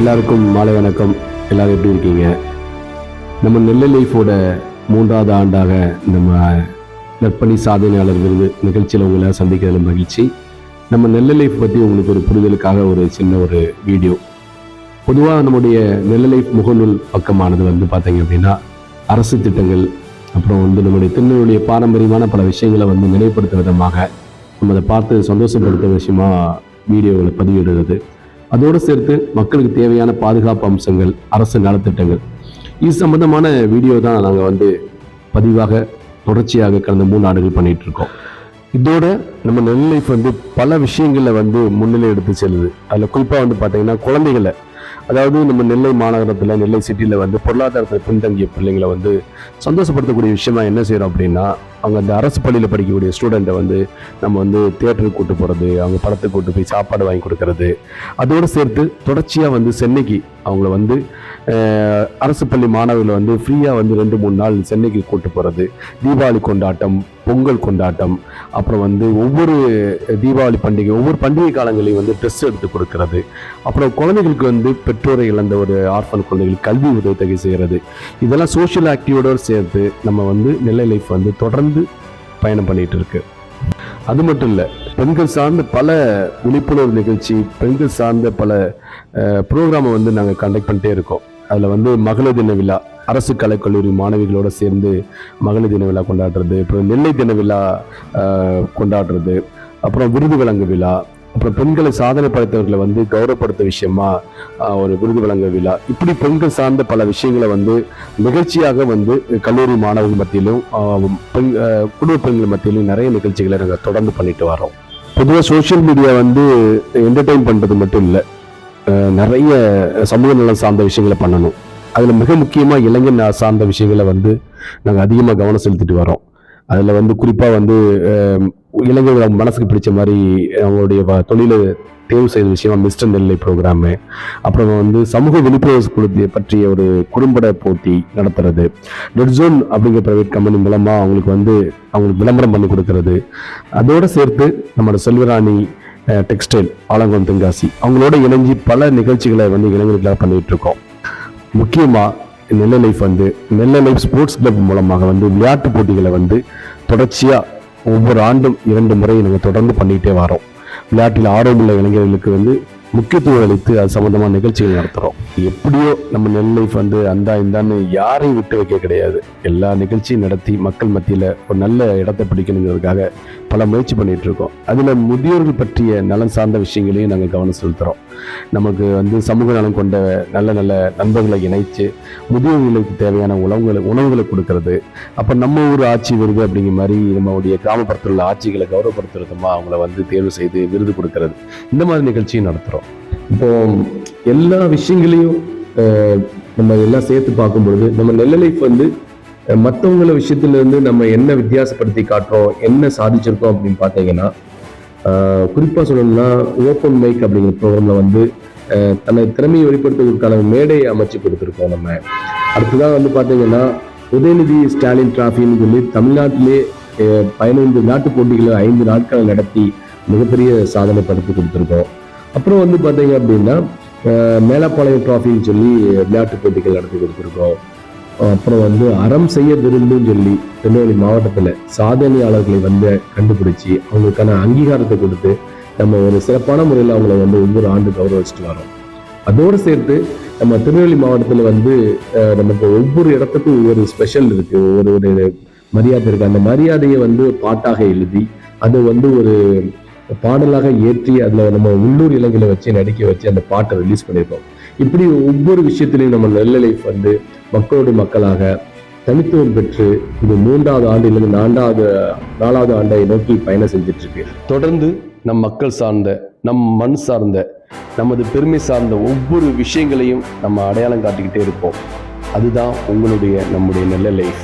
எல்லாருக்கும் மாலை வணக்கம். எல்லாரும் எப்படி இருக்கீங்க? நம்ம நெல்லை லைஃபோட மூன்றாவது ஆண்டாக நம்ம நற்பணி சாதனையாளர் விருது நிகழ்ச்சியில் உங்களை சந்திக்கிறதுல மகிழ்ச்சி. நம்ம நெல்லை லைஃப் பற்றி உங்களுக்கு ஒரு புரிதலுக்காக ஒரு சின்ன ஒரு வீடியோ. பொதுவாக நம்முடைய நெல்லை லைஃப் முகநூல் பக்கமானது வந்து பார்த்தீங்க அப்படின்னா அரசு திட்டங்கள் அப்புறம் வந்து நம்முடைய திருநெல்வேலிய பாரம்பரியமான பல விஷயங்களை வந்து நினைவுபடுத்தும் விதமாக நம்ம அதை பார்த்து சந்தோஷப்படுத்தும் விஷயமா வீடியோவில் பதிவிடுறது. அதோடு சேர்த்து மக்களுக்கு தேவையான பாதுகாப்பு அம்சங்கள் அரசு நலத்திட்டங்கள். இது சம்பந்தமான வீடியோ தான் நாங்கள் வந்து பதிவாக தொடர்ச்சியாக கடந்த மூணு ஆண்டுகள் பண்ணிட்டு இருக்கோம். இதோட நம்ம நெல் லைஃப் வந்து பல விஷயங்களில் வந்து முன்னிலை எடுத்து செல்லுது. அதில் குறிப்பாக வந்து பார்த்தீங்கன்னா குழந்தைகளை அதாவது நம்ம நெல்லை மாநகரத்தில் நெல்லை சிட்டியில் வந்து பொருளாதாரத்தில் பின்தங்கிய பிள்ளைங்களை வந்து சந்தோஷப்படுத்தக்கூடிய விஷயமா என்ன செய்கிறோம் அப்படின்னா அவங்க அந்த அரசு பள்ளியில் படிக்கக்கூடிய ஸ்டூடெண்ட்டை வந்து நம்ம வந்து தேட்டருக்கு கூட்டு போகிறது அவங்க படத்துக்கு கூட்டு போய் சாப்பாடு வாங்கி கொடுக்கறது. அதோடு சேர்த்து தொடர்ச்சியாக வந்து சென்னைக்கு அவங்கள வந்து அரசு பள்ளி மாணவர்களை வந்து ஃப்ரீயாக வந்து ரெண்டு மூணு நாள் சென்னைக்கு கூட்டு போகிறது தீபாவளி கொண்டாட்டம் பொங்கல் கொண்டாட்டம் அப்புறம் வந்து ஒவ்வொரு தீபாவளி பண்டிகை ஒவ்வொரு பண்டிகை காலங்களையும் வந்து ட்ரெஸ் எடுத்து கொடுக்கறது. அப்புறம் குழந்தைகளுக்கு வந்து பெற்றோரை இழந்த ஒரு ஆர்ஃபன் குழந்தைகள் கல்வி உதவித்தொகை செய்கிறது. இதெல்லாம் சோஷியல் ஆக்டிவோட சேர்த்து நம்ம வந்து நெல்லை லைஃப் வந்து தொடர்ந்து பயணம் பண்ணிட்டு இருக்கு. அது மட்டும் இல்லை பெண்கள் சார்ந்த பல விழிப்புணர்வு நிகழ்ச்சி பெண்கள் சார்ந்த பல ப்ரோக்ராமை வந்து நாங்கள் கண்டக்ட் பண்ணிட்டே இருக்கோம். அதில் வந்து மகளிர் தின விழா அரசு கலைக்கல்லூரி மாணவிகளோடு சேர்ந்து மகளிர் தின விழா கொண்டாடுறது அப்புறம் நெல்லை தின விழா கொண்டாடுறது அப்புறம் விருது வழங்கு விழா அப்புறம் பெண்களை சாதனை படைத்தவர்களை வந்து கௌரவப்படுத்த விஷயமா ஒரு விருது வழங்க விழா. இப்படி பெண்கள் சார்ந்த பல விஷயங்களை வந்து நிகழ்ச்சியாக வந்து கல்லூரி மாணவர்கள் மத்தியிலும் பெண் குடும்ப பெண்கள் மத்தியிலும் நிறைய நிகழ்ச்சிகளை நாங்கள் தொடர்ந்து பண்ணிட்டு வரோம் பொதுவாக சோஷியல் மீடியா வந்து என்டர்டெயின் பண்ணுறது மட்டும் இல்லை நிறைய சமூக நலம் சார்ந்த விஷயங்களை பண்ணணும். அதில் மிக முக்கியமாக இளைஞர் சார்ந்த விஷயங்களை வந்து நாங்கள் அதிகமாக கவனம் செலுத்திட்டு வரோம் அதில் வந்து குறிப்பாக வந்து இளைஞர்கள் அவங்க மனசுக்கு பிடிச்ச மாதிரி அவங்களுடைய தொழிலை தேர்வு செய்த விஷயமா மிஸ்டர் நெல்லை ப்ரோக்ராமு அப்புறம் வந்து சமூக விழிப்புணர்வு கொடுத்து பற்றிய ஒரு குறும்பட போட்டி நடத்துறது. நெட்ஜோன் அப்படிங்கிற பிரைவேட் கம்பெனி மூலமாக அவங்களுக்கு வந்து அவங்களுக்கு விளம்பரம் பண்ணி கொடுக்கறது. அதோடு சேர்த்து நம்மளோட செல்வராணி டெக்ஸ்டைல் ஆலங்குளம் தென்காசி அவங்களோட இணைஞ்சி பல நிகழ்ச்சிகளை வந்து இளைஞர்களாக பண்ணிகிட்ருக்கோம் இருக்கோம். முக்கியமாக நெல்லை லைஃப் வந்து நெல்லை லைஃப் ஸ்போர்ட்ஸ் கிளப் மூலமாக வந்து விளையாட்டு போட்டிகளை வந்து தொடர்ச்சியாக ஒவ்வொரு ஆண்டும் இரண்டு முறை நாங்கள் தொடர்ந்து பண்ணிகிட்டே வரோம். விளையாட்டில் ஆர்வமுள்ள இளைஞர்களுக்கு வந்து முக்கியத்துவம் அளித்து அது சம்மந்தமான நிகழ்ச்சிகள் நடத்துகிறோம் எப்படியோ நம்ம நெல் லைஃப் வந்து அந்தா இந்தான்னு யாரையும் விட்டு வைக்க கிடையாது. எல்லா நிகழ்ச்சியும் நடத்தி மக்கள் மத்தியில் ஒரு நல்ல இடத்தை பிடிக்கணுங்கிறதுக்காக பல முயற்சி பண்ணிகிட்டு இருக்கோம் அதில் முதியோர்கள் பற்றிய நலன் சார்ந்த விஷயங்களையும் நாங்கள் கவனம் செலுத்துகிறோம் நமக்கு வந்து சமூக நலம் கொண்ட நல்ல நல்ல நண்பர்களை இணைத்து முதியோர்களுக்கு தேவையான உணவுகளை உணவுகளை கொடுக்கறது. அப்போ நம்ம ஊர் ஆட்சி விருது அப்படிங்கிற மாதிரி நம்மளுடைய கிராமப்புறத்தில் உள்ள ஆட்சிகளை கௌரவப்படுத்துறதுமா அவங்கள வந்து தேர்வு செய்து விருது கொடுக்கறது. இந்த மாதிரி நிகழ்ச்சியும் நடத்துகிறோம் இப்போ எல்லா விஷயங்களையும் நம்ம எல்லாம் சேர்த்து பார்க்கும் பொழுது நம்ம நெல்ல லைஃப் வந்து மற்றவங்கள விஷயத்துலேருந்து நம்ம என்ன வித்தியாசப்படுத்தி காட்டுறோம் என்ன சாதிச்சிருக்கோம் அப்படின்னு பார்த்தீங்கன்னா குறிப்பாக சொல்லணும்னா ஓப்பன் மைக் அப்படிங்கிற ப்ரோக்ராமில் வந்து தன்னை திறமையை வெளிப்படுத்துவதற்கான மேடையை அமைச்சு கொடுத்துருக்கோம் நம்ம. அடுத்ததான் வந்து பார்த்தீங்கன்னா உதயநிதி ஸ்டாலின் டிராஃபின்னு சொல்லி தமிழ்நாட்டிலே பதினைந்து நாட்டு போட்டிகளை ஐந்து நாட்களை நடத்தி மிகப்பெரிய சாதனை படுத்தி கொடுத்துருக்கோம். அப்புறம் வந்து பார்த்தீங்க அப்படின்னா மேலப்பாளையம் ட்ராஃபின்னு சொல்லி விளையாட்டு போட்டிகள் நடத்தி கொடுத்துருக்கோம். அப்புறம் வந்து அறம் செய்ய விரும்புன்னு சொல்லி திருநெல்வேலி மாவட்டத்தில் சாதனையாளர்களை வந்து கண்டுபிடிச்சி அவங்களுக்கான அங்கீகாரத்தை கொடுத்து நம்ம ஒரு சிறப்பான முறையில் அவங்கள வந்து ஒவ்வொரு ஆண்டு கௌரவிச்சுட்டு வரோம். அதோடு சேர்த்து நம்ம திருநெல்வேலி மாவட்டத்தில் வந்து நமக்கு ஒவ்வொரு இடத்துக்கும் ஒவ்வொரு ஸ்பெஷல் இருக்கு. ஒவ்வொரு ஒரு மரியாதை இருக்கு. அந்த மரியாதையை வந்து பாட்டாக எழுதி அது வந்து ஒரு பாடலாக ஏற்றி அதில் நம்ம உள்ளூர் இளைஞர்களை வச்சு நடிக்க வச்சு அந்த பாட்டை ரிலீஸ் பண்ணியிருக்கோம். இப்படி ஒவ்வொரு விஷயத்திலையும் நம்ம நல்ல லைஃப் வந்து மக்களோடு மக்களாக தனித்துவம் பெற்று இது மூன்றாவது ஆண்டிலிருந்து நான்காவது நாலாவது ஆண்டை நோக்கி பயணம் செஞ்சுட்டு இருக்கு தொடர்ந்து நம் மக்கள் சார்ந்த நம் மண் சார்ந்த நமது பெருமை சார்ந்த ஒவ்வொரு விஷயங்களையும் நம்ம அடையாளம் காட்டிக்கிட்டே இருப்போம். அதுதான் உங்களுடைய நம்முடைய நல்ல லைஃப்